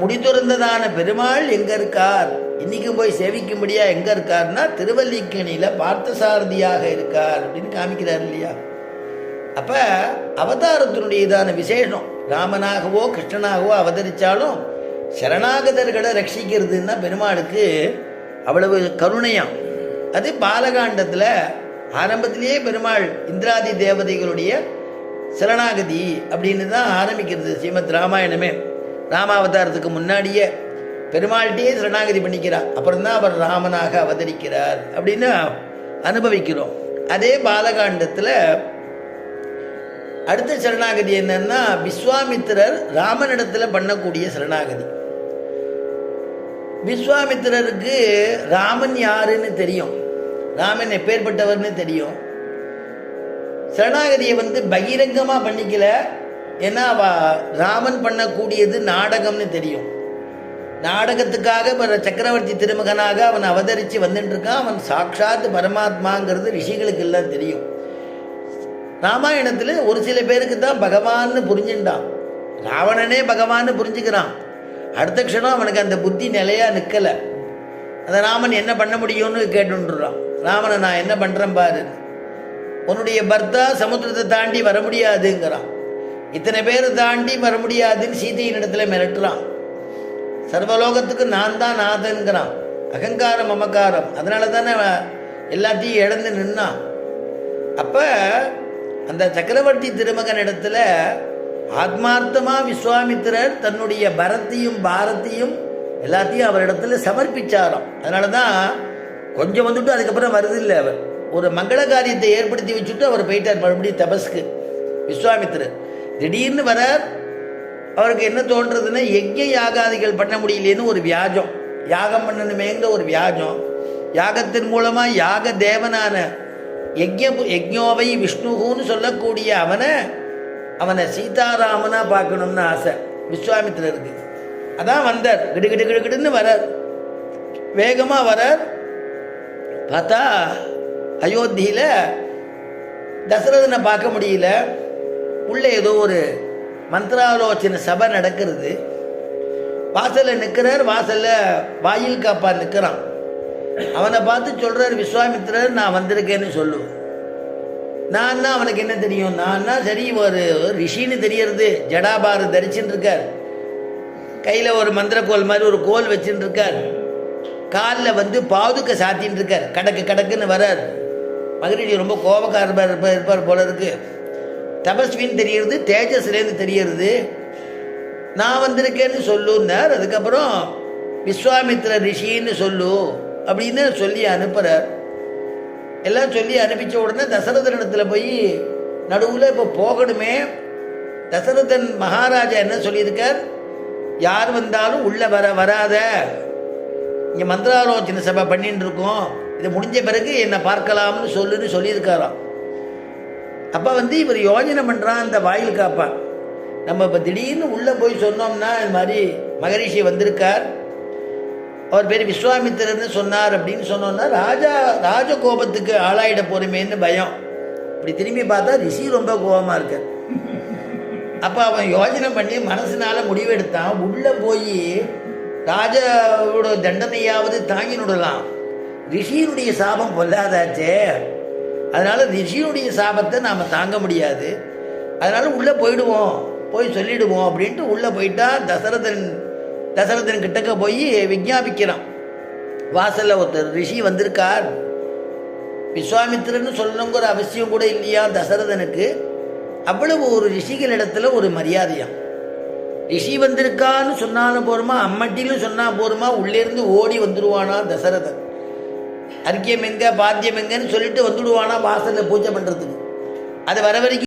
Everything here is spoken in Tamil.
முடிதுறந்ததான பெருமாள் எங்க இருக்கார்? இன்னைக்கும் போய் சேவிக்கும்படியா எங்க இருக்கார்னா திருவல்லிக்கணியில பார்த்தசாரதியாக இருக்கார் அப்படின்னு காமிக்கிறார் இல்லையா? அப்ப அவதாரத்தினுடையதான விசேஷம். ராமனாகவோ கிருஷ்ணனாகவோ அவதரிச்சாலும் சரணாகதர்களை ரட்சிக்கிறதுன்னா பெருமாளுக்கு அவ்வளவு கருணையாம். அது பாலகாண்டத்துல ஆரம்பத்திலேயே பெருமாள் இந்திராதி தேவதைகளுடைய சரணாகதி அப்படின்னு தான் ஆரம்பிக்கிறது ஸ்ரீமத் ராமாயணமே. ராமாவதாரத்துக்கு முன்னாடியே பெருமாள்கிட்டயே சரணாகதி பண்ணிக்கிறார் அப்புறம் தான் அவர் ராமனாக அவதரிக்கிறார். அப்படின்னு அனுபவிக்கிறோம். அதே பாலகாண்டத்தில் அடுத்த சரணாகதி என்னன்னா விஸ்வாமித்திரர் ராமனிடத்தில் பண்ணக்கூடிய சரணாகதி. விஸ்வாமித்திரருக்கு ராமன் யாருன்னு தெரியும். ராமன் எப்பேற்பட்டவர்னு தெரியும். சரணாகதியை வந்து பகிரங்கமாக பண்ணிக்கல. ஏன்னா அவ ராமன் பண்ணக்கூடியது நாடகம்னு தெரியும். நாடகத்துக்காக சக்கரவர்த்தி திருமகனாக அவன் அவதரித்து வந்துட்டுருக்கான். அவன் சாட்சாத் பரமாத்மாங்கிறது ரிஷிகளுக்கு எல்லாம் தெரியும். ராமாயணத்தில் ஒரு சில பேருக்கு தான் பகவான்னு புரிஞ்சுட்டான். ராவணனே பகவான்னு புரிஞ்சுக்கிறான். அடுத்த க்ஷணம் அவனுக்கு அந்த புத்தி நிலையா நிற்கலை அந்த ராமன் என்ன பண்ண முடியும்னு கேட்டுன்றான் ராமனை நான் என்ன பண்ணுறேன் பாரு. உன்னுடைய பர்த்தா சமுத்திரத்தை தாண்டி வர முடியாதுங்கிறான். இத்தனை பேர் தாண்டி வர முடியாதுன்னு சீதையின் இடத்துல மிரட்டுறான். சர்வலோகத்துக்கு நான் தான் நாதன்கிறான். அகங்காரம் அமகாரம் அதனால தானே எல்லாத்தையும் இழந்து நின்னான். அப்போ அந்த சக்கரவர்த்தி திருமகன் இடத்துல ஆத்மார்த்தமாக விஸ்வாமித்திரர் தன்னுடைய பரத்தையும் பாரத்தையும் எல்லாத்தையும் அவரிடத்துல சமர்ப்பிச்சாராம். அதனால தான் கொஞ்சம் வந்துட்டு அதுக்கப்புறம் வருது இல்லை அவர். ஒரு மங்கள காரியத்தை ஏற்படுத்தி வச்சுட்டு அவர் போயிட்டார் மறுபடியும் தபஸ்க்கு. விஸ்வாமித்திரர். திடீர்னு வரார். அவருக்கு என்ன தோன்றதுன்னா யஜ்ய யாகாதிகள் பண்ண முடியலேன்னு ஒரு வியாஜம். யாகம் பண்ணணுமேங்கிற ஒரு வியாஜம். யாகத்தின் மூலமாக யாக தேவனான யஜ்ய யஜ்யோவை விஷ்ணுகுன்னு சொல்லக்கூடிய அவனை அவனை சீதாராமனா பார்க்கணும்னு ஆசை. விஸ்வாமித்திரருக்கு அதான் வந்தார். கிடுகிடு கிடுகிடுன்னு வரார். வேகமாக வரார். பார்த்தா அயோத்தியில் தசரதனை பார்க்க முடியல. உள்ளே ஏதோ ஒரு மந்திராலோச்சனை சபை நடக்கிறது. வாசலில் நிற்கிறார் வாசலில் வாயில் காப்பா நிற்கிறான் அவனை பார்த்து சொல்கிறார் விஸ்வாமித்திரர் நான் வந்திருக்கேன்னு சொல்லுவேன் நான் தான் அவனுக்கு என்ன தெரியும்? நான் தான் சரி ஒரு ரிஷின்னு தெரியறது. ஜடாபாரு தரிச்சுட்டு இருக்கார். கையில் ஒரு மந்திரக்கோல் மாதிரி ஒரு கோல் வச்சுட்டு இருக்கார். காலில் வந்து பாதுக்க சாத்தின்னு இருக்கார். கடக்கு கடக்குன்னு வரார். மகிழ்ச்சி ரொம்ப கோபக்காரமாக இருப்பார் இருப்பார் போல இருக்குது தபஸ்வின்னு தெரியறது தேஜஸ்லேருந்து தெரியறது. நான் வந்திருக்கேன்னு சொல்லுன்னார் அதுக்கப்புறம் விஸ்வாமித்ர ரிஷின்னு சொல்லு அப்படின்னு சொல்லி அனுப்புகிறார் எல்லாம் சொல்லி அனுப்பிச்ச உடனே தசரதனிடத்தில் போய் நடுவில் இப்போ போகணுமே. தசரதன் மகாராஜா என்ன சொல்லியிருக்கார்? யார் வந்தாலும் உள்ளே வர வராத. இங்கே மந்திராலோசனை சபை பண்ணிட்டு இருக்கோம். இது முடிஞ்ச பிறகு என்னை பார்க்கலாம்னு சொல்லுன்னு சொல்லியிருக்காராம். அப்போ வந்து இவர் யோஜனை பண்ணுறான் அந்த வாயில் காப்பான் நம்ம இப்போ திடீர்னு உள்ளே போய் சொன்னோம்னா இது மாதிரி மகரிஷி வந்திருக்கார். அவர் பேர் விஸ்வாமித்திரர்னு சொன்னார் அப்படின்னு சொன்னோம்னா ராஜா கோபத்துக்கு ஆளாயிட போகிறோமேன்னு பயம். இப்படி திரும்பி பார்த்தா ரிஷி ரொம்ப கோபமாக இருக்கார் அப்போ அவன் யோஜனை பண்ணி மனசுனால முடிவெடுத்தான். உள்ளே போய் ராஜாவோட தண்டனையாவது தாங்கி நுடலாம். ரிஷியினுடைய சாபம் பொல்லாதாச்சே. அதனால் ரிஷியினுடைய சாபத்தை நாம் தாங்க முடியாது. அதனால் உள்ளே போயிடுவோம். போய் சொல்லிடுவோம் அப்படின்ட்டு உள்ளே போயிட்டா தசரதன் தசரதன் கிட்டக்க போய் விஞ்ஞாபிக்கிறான் வாசலில் ஒருத்தர் ரிஷி வந்திருக்கார். விஸ்வாமித்திரன்னு சொல்லணுங்கிற அவசியம் கூட இல்லையா தசரதனுக்கு? அவ்வளவு ஒரு ரிஷிகளிடத்துல ஒரு மரியாதையாம். ரிஷி வந்திருக்கான்னு சொன்னாலும் போருமா அம்மட்டிலும் சொன்னால் போருமா உள்ளேருந்து ஓடி வந்துடுவானா தசரதன். அர்க்கியம் எங்கே பாத்தியம் எங்கன்னு சொல்லிட்டு வந்துடுவானா வாசல்ல பூஜை பண்றதுக்கு. அது வர வரைக்கும்